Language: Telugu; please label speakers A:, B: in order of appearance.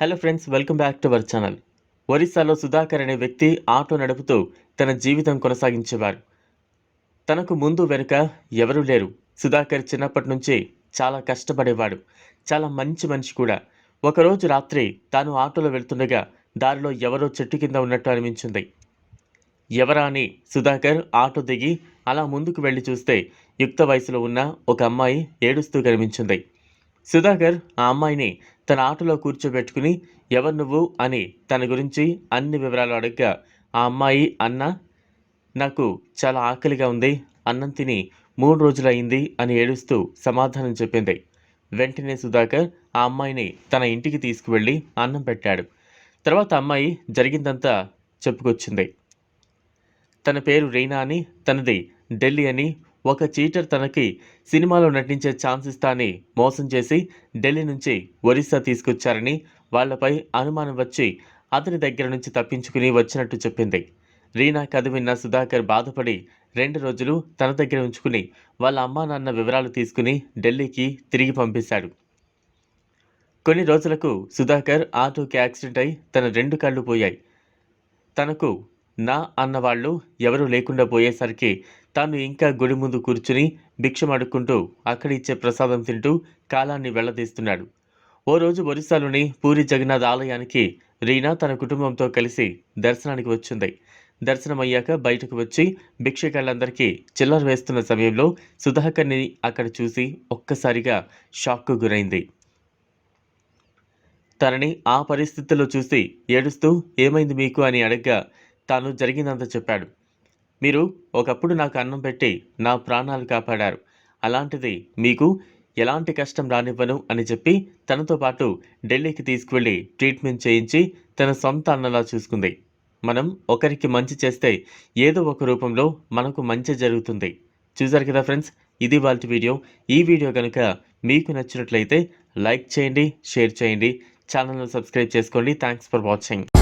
A: Hello friends welcome back to our channel. ఒరిస్సాలో సుధాకర్ అనే వ్యక్తి ఆటో నడుపుతూ తన జీవితం కొనసాగించేవారు. తనకు ముందు వెనుక ఎవరూ లేరు. సుధాకర్ చిన్నప్పటి నుంచి చాలా కష్టపడేవాడు. చాలా మంచి మనిషి కూడా. ఒకరోజు రాత్రి తాను ఆటోలో వెళ్తుండగా దారిలో ఎవరో చెట్టు కింద ఉన్నట్టు అనిపించింది. ఎవరా అని సుధాకర్ ఆటో దిగి అలా ముందుకు వెళ్ళి చూస్తే యుక్త వయసులో ఉన్న ఒక అమ్మాయి ఏడుస్తూ కనిపించింది. సుధాకర్ ఆ అమ్మాయిని తన ఆటోలో కూర్చోబెట్టుకుని ఎవరు నువ్వు? అని తన గురించి అన్ని వివరాలు అడగ్గా ఆ అమ్మాయి అన్న నాకు చాలా ఆకలిగా ఉంది. అన్నం తిని మూడు రోజులయ్యింది అని ఏడుస్తూ సమాధానం చెప్పింది. వెంటనే సుధాకర్ ఆ అమ్మాయిని తన ఇంటికి తీసుకువెళ్ళి అన్నం పెట్టాడు. తర్వాత అమ్మాయి జరిగిందంతా చెప్పుకొచ్చింది. తన పేరు రీనా అని తనది ఢిల్లీ అని ఒక చీటర్ తనకి సినిమాలో నటించే ఛాన్స్ ఇస్తానని మోసం చేసి ఢిల్లీ నుంచి ఒరిస్సా తీసుకొచ్చారని వాళ్ళపై అనుమానం వచ్చి అతని దగ్గర నుంచి తప్పించుకుని వచ్చినట్టు చెప్పింది. రీనా కథ విన్న సుధాకర్ బాధపడి రెండు రోజులు తన దగ్గర ఉంచుకుని వాళ్ళ అమ్మా నాన్న వివరాలు తీసుకుని ఢిల్లీకి తిరిగి పంపిస్తాడు కొన్ని రోజులకు సుధాకర్ ఆటోకి యాక్సిడెంట్ అయి తన రెండు కళ్ళు పోయాయి. తనకు నా అన్నవాళ్ళు ఎవరూ లేకుండా పోయేసరికి తాను ఇంకా గుడి ముందు కూర్చుని భిక్షం అడుక్కుంటూ అక్కడ ఇచ్చే ప్రసాదం తింటూ కాలాన్ని వెళ్ళదీస్తున్నాడు. ఓ రోజు ఒరిస్సాలోని పూరి జగన్నాథ్ ఆలయానికి రీనా తన కుటుంబంతో కలిసి దర్శనానికి వచ్చింది. దర్శనం అయ్యాక బయటకు వచ్చి భిక్షకాళ్ళందరికీ చిల్లర వేస్తున్న సమయంలో సుధాకర్ని అక్కడ చూసి ఒక్కసారిగా షాక్కు గురైంది. తనని ఆ పరిస్థితుల్లో చూసి ఏడుస్తూ ఏమైంది మీకు? అని అడగ్గా తాను జరిగిందంతా చెప్పాడు. మీరు ఒకప్పుడు నాకు అన్నం పెట్టి నా ప్రాణాలు కాపాడారు. అలాంటిది మీకు ఎలాంటి కష్టం రానివ్వను అని చెప్పి తనతో పాటు ఢిల్లీకి తీసుకువెళ్ళి ట్రీట్మెంట్ చేయించి తన సొంత అన్నలా చూసుకుంది. మనం ఒకరికి మంచి చేస్తే ఏదో ఒక రూపంలో మనకు మంచి జరుగుతుంది. చూసారు కదా ఫ్రెండ్స్? ఇది వాళ్ళ వీడియో. ఈ వీడియో కనుక మీకు నచ్చినట్లయితే లైక్ చేయండి షేర్ చేయండి. ఛానల్ను సబ్స్క్రైబ్ చేసుకోండి. Thanks for watching.